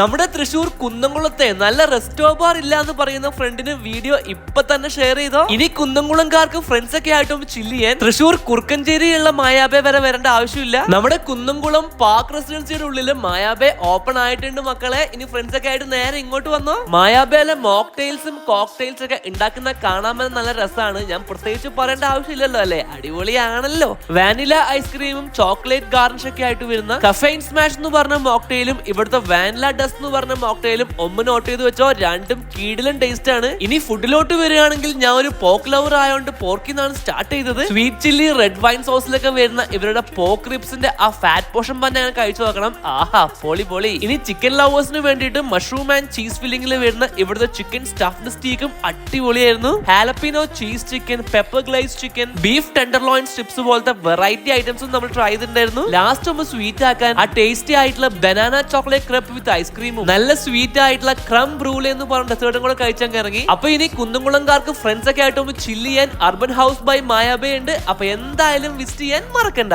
നമ്മുടെ തൃശൂർ കുന്നംകുളത്തെ നല്ല resto bar ഇല്ല എന്ന് പറയുന്ന ഫ്രണ്ടിന് വീഡിയോ ഇപ്പൊ തന്നെ ഷെയർ ചെയ്തോ? ഇനി കുന്നംകുളംകാർക്ക് ഫ്രണ്ട്സ് ഒക്കെ ആയിട്ടും ചില്ലിയാൻ ചില്ല് ചെയ്യാൻ തൃശൂർ കുറുക്കഞ്ചേരിയുള്ള മായാബേ വരെ വരേണ്ട ആവശ്യമില്ല. നമ്മുടെ കുന്നംകുളം പാർക്ക് റെസിഡൻസിയുടെ ഉള്ളിൽ മായാബേ ഓപ്പൺ ആയിട്ടുണ്ട് മക്കളെ. ഇനി ഫ്രണ്ട്സ് ഒക്കെ ആയിട്ട് നേരെ ഇങ്ങോട്ട് വന്നോ? മായാബേലെ മോക്ടെയിൽസും കോക്ടെയിൽസ് ഒക്കെ ഉണ്ടാക്കുന്ന കാണാമെന്ന് നല്ല രസമാണ് ഞാൻ പ്രത്യേകിച്ച് പറയേണ്ട ആവശ്യമില്ലല്ലോ അല്ലെ? അടിപൊളിയാണല്ലോ. വാനില ഐസ്ക്രീമും ചോക്ലേറ്റ് ഗാർണിഷ് ഒക്കെ ആയിട്ട് വരുന്ന കഫൈൻ സ്മാഷ് എന്ന് പറഞ്ഞ മോക്ടെയിലും ഇവിടുത്തെ വാനില ഡസ്റ്റ് എന്ന് പറഞ്ഞ മോക്ടെയിലും ഒന്ന് നോട്ട് ചെയ്ത് വെച്ചോ രണ്ടും കീടിലും ടേസ്റ്റ് ആണ്. ഇനി ഫുഡിലോട്ട് വരികയാണെങ്കിൽ ഞാൻ ഒരു പോക്ക് ലവർ ആയതുകൊണ്ട് പോർക്കിന്നാണ് സ്റ്റാർട്ട് ചെയ്തത്. സ്വീറ്റ് ചില്ലി റെഡ് വൈൻ സോസിലൊക്കെ വരുന്ന ഇവരുടെ പോക്ക് റിപ്സിന്റെ ആ ഫാറ്റ് പോർഷൻ തന്നെ ഞാൻ കഴിച്ചു നോക്കണം. ആഹാ പൊളി പൊളി. ഇനി ചിക്കൻ ലവേഴ്സിന് വേണ്ടിയിട്ട് മഷ്റൂം ആൻഡ് ചീസ് ഫില്ലിംഗിൽ വരുന്ന ഇവിടുത്തെ ചിക്കൻ സ്റ്റഫ്ഡ് സ്റ്റീക്കും അടിപൊളിയായിരുന്നു. Jalapeno cheese chicken pepper glaze chicken beef tender tenderloin strips പോലത്തെ വെറൈറ്റി ഐറ്റംസും നമ്മൾ ട്രൈ ചെയ്തിട്ടുണ്ടായിരുന്നു. ലാസ്റ്റ് ഒന്ന് സ്വീറ്റ് ആക്കാൻ ആ ടേസ്റ്റി ആയിട്ടുള്ള ബനാന ചോക്ലേറ്റ് ക്രപ്പ് വിത്ത് ഐസ്ക്രീമും നല്ല സ്വീറ്റ് ആയിട്ടുള്ള ക്രം ബ്രൂലെ എന്ന് പറഞ്ഞ ഡെസേർട്ടും കൂടെ കഴിച്ചങ്ങ് ഇറങ്ങി. അപ്പൊ ഇനി കുന്നംകുളംകാർക്ക് ഫ്രണ്ട്സ് ഒക്കെ ആയിട്ട് ഒന്ന് ചില്ല് ചെയ്യാൻ അർബൻ ഹൗസ് ബൈ മായാബേ ഉണ്ട്. അപ്പൊ എന്തായാലും വിസിറ്റ് ചെയ്യാൻ മറക്കണ്ട.